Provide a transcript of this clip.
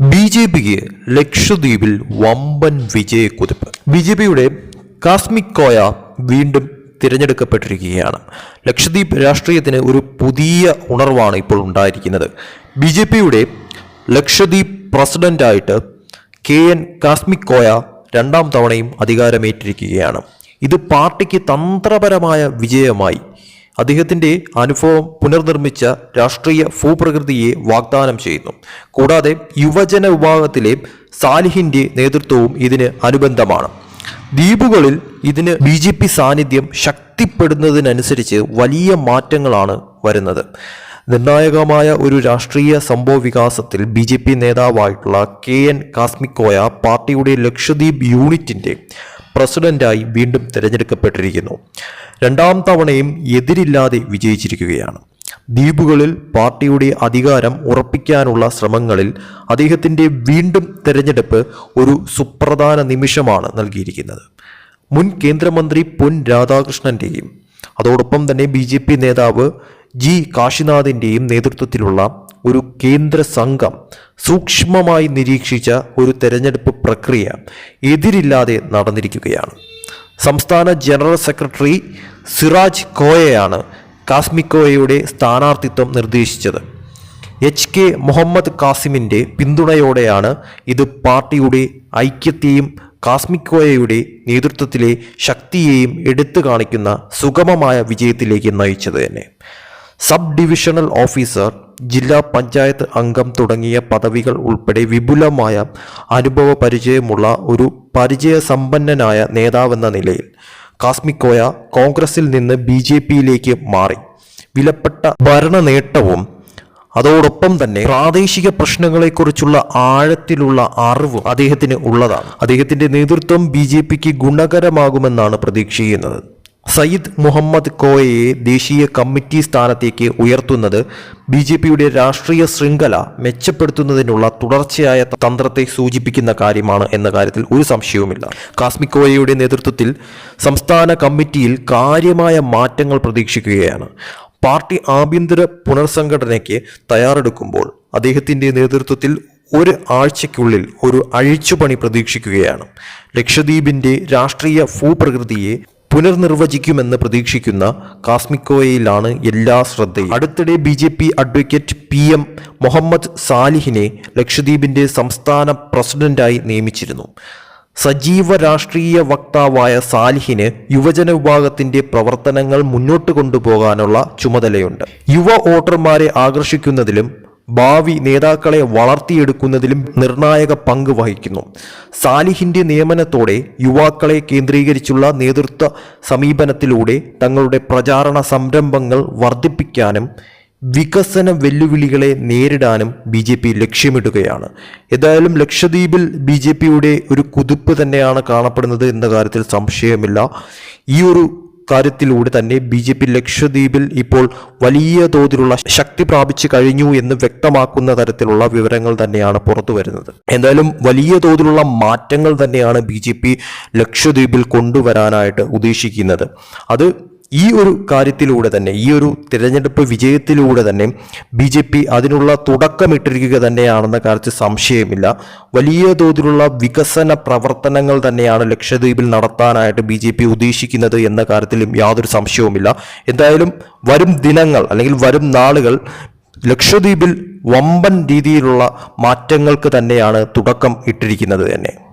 B J പിക്ക് ലക്ഷദ്വീപിൽ വമ്പൻ വിജയക്കുതിപ്പ് B J പിയുടെ കാസ്മിക് കോയ വീണ്ടും തിരഞ്ഞെടുക്കപ്പെട്ടിരിക്കുകയാണ്. ലക്ഷദ്വീപ് രാഷ്ട്രീയത്തിന് ഒരു പുതിയ ഉണർവാണ് ഇപ്പോൾ ഉണ്ടായിരിക്കുന്നത്. ബി ജെ പിയുടെ ലക്ഷദ്വീപ് പ്രസിഡന്റായിട്ട് കെ എൻ കാസ്മിക് കോയ രണ്ടാം തവണയും അധികാരമേറ്റിരിക്കുകയാണ്. ഇത് പാർട്ടിക്ക് തന്ത്രപരമായ വിജയമായി അദ്ദേഹത്തിന്റെ അനുഭവം പുനർനിർമ്മിച്ച രാഷ്ട്രീയ ഭൂപ്രകൃതിയെ വാഗ്ദാനം ചെയ്യുന്നു. കൂടാതെ യുവജന വിഭാഗത്തിലെ സാലിഹിന്റെ നേതൃത്വവും ഇതിന് അനുബന്ധമാണ്. ദ്വീപുകളിൽ ഇതിന് ബി ജെ പി സാന്നിധ്യം ശക്തിപ്പെടുന്നതിനനുസരിച്ച് വലിയ മാറ്റങ്ങളാണ് വരുന്നത്. നിർണായകമായ ഒരു രാഷ്ട്രീയ സംഭവ വികാസത്തിൽ ബി ജെ പി നേതാവായിട്ടുള്ള കെ എൻ കാസ്മിക്കോയ പാർട്ടിയുടെ ലക്ഷദ്വീപ് യൂണിറ്റിന്റെ പ്രസിഡന്റായി വീണ്ടും തിരഞ്ഞെടുക്കപ്പെട്ടിരിക്കുന്നു. രണ്ടാം തവണയും എതിരില്ലാതെ വിജയിച്ചിരിക്കുകയാണ്. ദ്വീപുകളിൽ പാർട്ടിയുടെ അധികാരം ഉറപ്പിക്കാനുള്ള ശ്രമങ്ങളിൽ അദ്ദേഹത്തിന്റെ വീണ്ടും തിരഞ്ഞെടുപ്പ് ഒരു സുപ്രധാന നിമിഷമാണ് നൽകിയിരിക്കുന്നത്. മുൻ കേന്ദ്രമന്ത്രി പൊൻ രാധാകൃഷ്ണന്റെയും അതോടൊപ്പം തന്നെ ബി നേതാവ് ജി കാശിനാഥിന്റെയും നേതൃത്വത്തിലുള്ള ഒരു കേന്ദ്ര സംഘം സൂക്ഷ്മമായി നിരീക്ഷിച്ച ഒരു തെരഞ്ഞെടുപ്പ് പ്രക്രിയ എതിരില്ലാതെ നടന്നിരിക്കുകയാണ്. സംസ്ഥാന ജനറൽ സെക്രട്ടറി സിറാജ് കോയയാണ് കാസ്മിക്കോയയുടെ സ്ഥാനാർത്ഥിത്വം നിർദ്ദേശിച്ചത്. എച്ച് കെ മുഹമ്മദ് കാസിമിന്റെ പിന്തുണയോടെയാണ് ഇത് പാർട്ടിയുടെ ഐക്യത്തെയും കാസ്മിക്കോയയുടെ നേതൃത്വത്തിലെ ശക്തിയെയും എടുത്തു കാണിക്കുന്ന സുഗമമായ വിജയത്തിലേക്ക് നയിച്ചത് തന്നെ. സബ് ഡിവിഷണൽ ഓഫീസർ ജില്ലാ പഞ്ചായത്ത് അംഗം തുടങ്ങിയ പദവികൾ ഉൾപ്പെടെ വിപുലമായ അനുഭവ പരിചയമുള്ള ഒരു പരിചയസമ്പന്നനായ നേതാവെന്ന നിലയിൽ കാസ്മിക്കോയ കോൺഗ്രസിൽ നിന്ന് ബി ജെ പിയിലേക്ക് മാറി. വിലപ്പെട്ട ഭരണ നേട്ടവും അതോടൊപ്പം തന്നെ പ്രാദേശിക പ്രശ്നങ്ങളെക്കുറിച്ചുള്ള ആഴത്തിലുള്ള അറിവ് അദ്ദേഹത്തിന് ഉള്ളതാണ്. അദ്ദേഹത്തിന്റെ നേതൃത്വം ബി ഗുണകരമാകുമെന്നാണ് പ്രതീക്ഷിക്കുന്നത്. സയ്യിദ് മുഹമ്മദ് കോയയെ ദേശീയ കമ്മിറ്റി സ്ഥാനത്തേക്ക് ഉയർത്തുന്നത് ബി ജെ പിയുടെ രാഷ്ട്രീയ ശൃംഖല മെച്ചപ്പെടുത്തുന്നതിനുള്ള തുടർച്ചയായ തന്ത്രത്തെ സൂചിപ്പിക്കുന്ന കാര്യമാണ് എന്ന കാര്യത്തിൽ ഒരു സംശയവുമില്ല. കാസ്മിക് കോയയുടെ നേതൃത്വത്തിൽ സംസ്ഥാന കമ്മിറ്റിയിൽ കാര്യമായ മാറ്റങ്ങൾ പ്രതീക്ഷിക്കുകയാണ്. പാർട്ടി ആഭ്യന്തര പുനർസംഘടനയ്ക്ക് തയ്യാറെടുക്കുമ്പോൾ അദ്ദേഹത്തിന്റെ നേതൃത്വത്തിൽ ഒരു ആഴ്ചയ്ക്കുള്ളിൽ ഒരു അഴിച്ചുപണി പ്രതീക്ഷിക്കുകയാണ്. ലക്ഷദ്വീപിന്റെ രാഷ്ട്രീയ ഭൂപ്രകൃതിയെ പുനർനിർവചിക്കുമെന്ന് പ്രതീക്ഷിക്കുന്ന കാസ്മിക്കോയയിലാണ് എല്ലാ ശ്രദ്ധയും. അടുത്തിടെ B J P advocate P M Muhammad സാലിഹിനെ ലക്ഷദ്വീപിന്റെ സംസ്ഥാന പ്രസിഡന്റായി നിയമിച്ചിരുന്നു. സജീവ രാഷ്ട്രീയ വക്താവായ സാലിഹിന് യുവജന വിഭാഗത്തിന്റെ പ്രവർത്തനങ്ങൾ മുന്നോട്ട് കൊണ്ടുപോകാനുള്ള ചുമതലയുണ്ട്. യുവ വോട്ടർമാരെ ആകർഷിക്കുന്നതിലും ഭാവി നേതാക്കളെ വളർത്തിയെടുക്കുന്നതിലും നിർണായക പങ്ക് വഹിക്കുന്നു. സാലിഹിന്റെ നിയമനത്തോടെ യുവാക്കളെ കേന്ദ്രീകരിച്ചുള്ള നേതൃത്വ സമീപനത്തിലൂടെ തങ്ങളുടെ പ്രചാരണ സംരംഭങ്ങൾ വർദ്ധിപ്പിക്കാനും വികസന വെല്ലുവിളികളെ നേരിടാനും ബി ജെ പി ലക്ഷ്യമിടുകയാണ്. ഏതായാലും ലക്ഷദ്വീപിൽ ബി ജെ പിയുടെ ഒരു കുതിപ്പ് തന്നെയാണ് കാണപ്പെടുന്നത് എന്ന കാര്യത്തിൽ സംശയമില്ല. ഈ ഒരു കാര്യത്തിലൂടെ തന്നെ ബി ജെ പി ലക്ഷദ്വീപിൽ ഇപ്പോൾ വലിയ തോതിലുള്ള ശക്തി പ്രാപിച്ചു കഴിഞ്ഞു എന്ന് വ്യക്തമാക്കുന്ന തരത്തിലുള്ള വിവരങ്ങൾ തന്നെയാണ് പുറത്തു വരുന്നത്. എന്തായാലും വലിയ തോതിലുള്ള മാറ്റങ്ങൾ തന്നെയാണ് ബി ജെ പി ലക്ഷദ്വീപിൽ കൊണ്ടുവരാനായിട്ട് ഉദ്ദേശിക്കുന്നത്. അത് ഈ ഒരു കാര്യത്തിലൂടെ തന്നെ ഈ ഒരു തിരഞ്ഞെടുപ്പ് വിജയത്തിലൂടെ തന്നെ ബി ജെ പി അതിനുള്ള തുടക്കമിട്ടിരിക്കുക തന്നെയാണെന്ന കാര്യത്തിൽ സംശയമില്ല. വലിയ തോതിലുള്ള വികസന പ്രവർത്തനങ്ങൾ തന്നെയാണ് ലക്ഷദ്വീപിൽ നടത്താനായിട്ട് ബി ജെ പി ഉദ്ദേശിക്കുന്നത് എന്ന കാര്യത്തിലും യാതൊരു സംശയവുമില്ല. എന്തായാലും വരും ദിനങ്ങൾ അല്ലെങ്കിൽ വരും നാളുകൾ ലക്ഷദ്വീപിൽ വമ്പൻ രീതിയിലുള്ള മാറ്റങ്ങൾക്ക് തന്നെയാണ് തുടക്കം ഇട്ടിരിക്കുന്നത് തന്നെ.